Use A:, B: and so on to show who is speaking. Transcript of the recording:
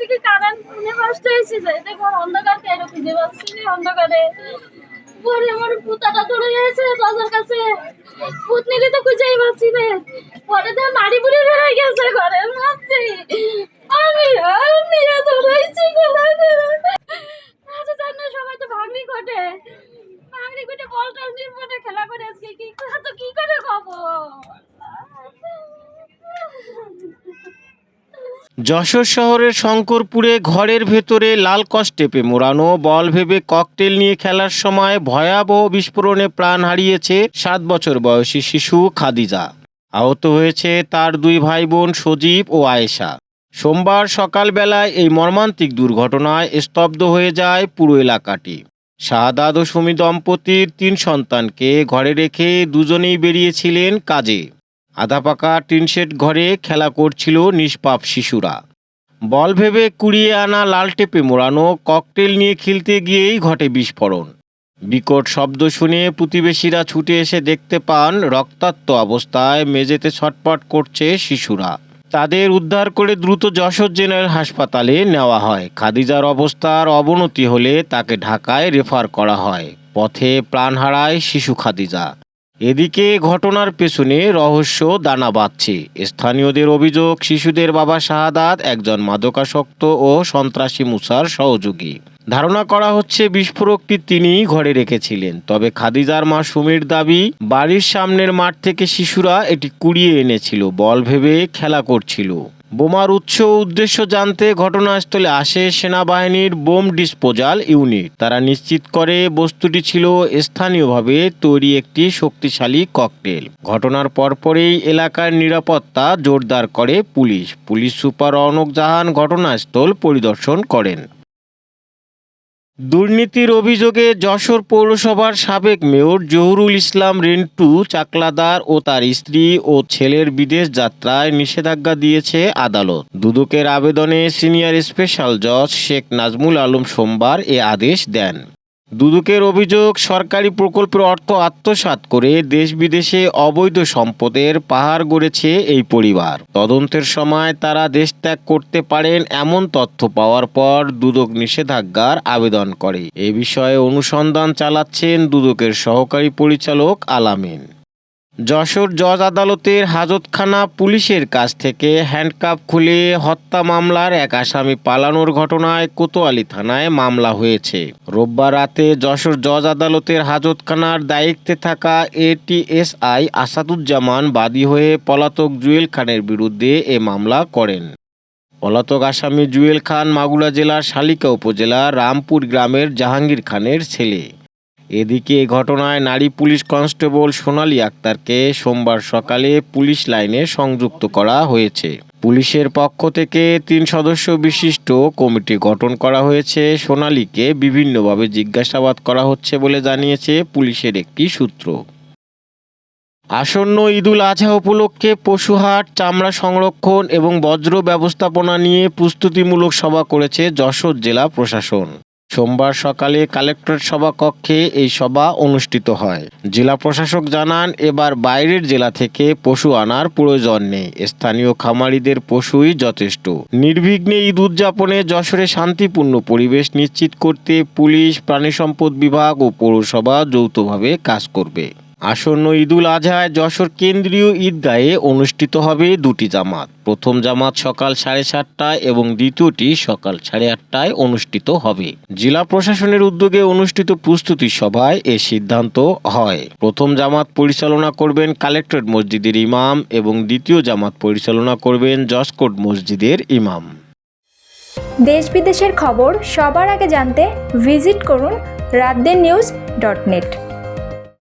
A: দেখছি কি কারেন্ট পুনে পাঁচটা এসে যায় দেখো অন্ধকার কেন খুঁজে পাচ্ছি অন্ধকারে। পরে আমার পুতাটা ধরে গেছে বাজার কাছে। পুতনিরে তো খুঁজেই পাচ্ছি না। পরে তো নাড়ি বুড়ি বেড়ে গেছে ঘরের মধ্যে। আমি আর নিয়ে ধরেছি গলা আচ্ছা জান না সবাই তো ভাঙনি ঘটে ভাঙনি ঘটে বল টল নিয়ে পরে খেলা করে আজকে কি তো কি করে খাব
B: যশোর শহরের শঙ্করপুরে ঘরের ভেতরে লাল কষ্টেপে মোড়ানো, বল ভেবে ককটেল নিয়ে খেলার সময় ভয়াবহ বিস্ফোরণে প্রাণ হারিয়েছে সাত বছর বয়সী শিশু খাদিজা। আহত হয়েছে তার দুই ভাই বোন সজীব ও আয়েশা। সোমবার সকালবেলায় এই মর্মান্তিক দুর্ঘটনায় স্তব্ধ হয়ে যায় পুরো এলাকাটি। শাহাদাত ও সুমি দম্পতির তিন সন্তানকে ঘরে রেখে দুজনেই বেরিয়েছিলেন কাজে। আধাপাকা টিনশেড ঘরে খেলা করছিল নিষ্পাপ শিশুরা। বল ভেবে কুড়িয়ে আনা লাল টেপে মোড়ানো ককটেল নিয়ে খেলতে গিয়েই ঘটে বিস্ফোরণ। বিকট শব্দ শুনে প্রতিবেশীরা ছুটে এসে দেখতে পান রক্তাক্ত অবস্থায় মেঝেতে ছটপট করছে শিশুরা। তাদের উদ্ধার করে দ্রুত যশোর জেনারেল হাসপাতালে নেওয়া হয়। খাদিজার অবস্থার অবনতি হলে তাকে ঢাকায় রেফার করা হয়। পথে প্রাণ হারায় শিশু খাদিজা। এদিকে ঘটনার পেছনে রহস্য দানা বাঁধছে। স্থানীয়দের অভিযোগ, শিশুদের বাবা শাহাদাত, একজন মাদকাসক্ত ও সন্ত্রাসী মুসার সহযোগী। ধারণা করা হচ্ছে বিস্ফোরকটি তিনি ঘরে রেখেছিলেন। তবে খাদিজার মা সুমির দাবি, বাড়ির সামনের মাঠ থেকে শিশুরা এটি কুড়িয়ে এনেছিল। বল ভেবে খেলা করছিল। বোমার উৎস উদ্দেশ্য জানতে ঘটনাস্থলে আসে সেনাবাহিনীর বোম ডিসপোজাল ইউনিট। তারা নিশ্চিত করে বস্তুটি ছিল স্থানীয়ভাবে তৈরি একটি শক্তিশালী ককটেল। ঘটনার পরপরেই এলাকার নিরাপত্তা জোরদার করে police. Police super Anok Jahan ঘটনাস্থল পরিদর্শন করেন। দুর্নীতির অভিযোগে যশোর পৌরসভার সাবেক মেয়র জহুরুল ইসলাম রিন্টু চাকলাদার ও তার স্ত্রী ও ছেলের বিদেশ যাত্রায় নিষেধাজ্ঞা দিয়েছে আদালত। দুদকের আবেদনে সিনিয়র স্পেশাল জজ শেখ নাজমুল আলম সোমবার এ আদেশ দেন। দুদকের অভিযোগ, সরকারি প্রকল্পের অর্থ আত্মসাত করে দেশ বিদেশে অবৈধ সম্পদের পাহাড় গড়েছে এই পরিবার। তদন্তের সময় তারা দেশ ত্যাগ করতে পারেন এমন তথ্য পাওয়ার পর দুদক নিষেধাজ্ঞার আবেদন করে। এ বিষয়ে অনুসন্ধান চালাচ্ছেন দুদকের সহকারী পরিচালক আলামিন। যশোর জজ আদালতের হাজতখানা পুলিশের কাছ থেকে হ্যান্ডকাপ খুলে হত্যা মামলার এক আসামি পালানোর ঘটনায় কোতোয়ালি থানায় মামলা হয়েছে। রোববার রাতে যশোর জজ আদালতের হাজতখানার দায়িত্বে থাকা এটিএসআই আসাদুজ্জামান বাদী হয়ে পলাতক জুয়েল খানের বিরুদ্ধে এ মামলা করেন। পলাতক আসামি জুয়েল খান মাগুরা জেলার শালিকা উপজেলার রামপুর গ্রামের জাহাঙ্গীর খানের ছেলে। এদিকে এ ঘটনায় নারী পুলিশ কনস্টেবল সোনালী আক্তারকে সোমবার সকালে পুলিশ লাইনে সংযুক্ত করা হয়েছে। পুলিশের পক্ষ থেকে তিন সদস্য বিশিষ্ট কমিটি গঠন করা হয়েছে। সোনালীকে বিভিন্নভাবে জিজ্ঞাসাবাদ করা হচ্ছে বলে জানিয়েছে পুলিশের একটি সূত্র। আসন্ন ঈদুল আজহা উপলক্ষে পশুহাট, চামড়া সংরক্ষণ এবং বজ্র ব্যবস্থাপনা নিয়ে প্রস্তুতিমূলক সভা করেছে যশোর জেলা প্রশাসন। সোমবার সকালে কালেক্টরেট সভা কক্ষে এই সভা অনুষ্ঠিত হয়। জেলা প্রশাসক জানান, এবার বাইরের জেলা থেকে পশু আনার প্রয়োজন নেই। স্থানীয় খামারিদের পশুই যথেষ্ট। নির্বিঘ্নে ঈদ উদযাপনে যশোরে শান্তিপূর্ণ পরিবেশ নিশ্চিত করতে পুলিশ, প্রাণী সম্পদ বিভাগ ও পৌরসভা যৌথভাবে কাজ করবে। আসন্ন ঈদুল আজহায় যশোর কেন্দ্রীয় ঈদগাহে অনুষ্ঠিত হবে দুটি জামাত। প্রথম জামাত সকাল সাড়ে সাতটায় এবং দ্বিতীয়টি সকাল সাড়ে আটটায় অনুষ্ঠিত হবে। জেলা প্রশাসনের উদ্যোগে অনুষ্ঠিত প্রস্তুতি সভায় এ সিদ্ধান্ত হয়। প্রথম জামাত পরিচালনা করবেন কালেক্টরেট মসজিদের ইমাম এবং দ্বিতীয় জামাত পরিচালনা করবেন জসকোট মসজিদের ইমাম।
C: দেশ বিদেশের খবর সবার আগে জানতে ভিজিট করুন রাতদের নিউজ ডট নেট।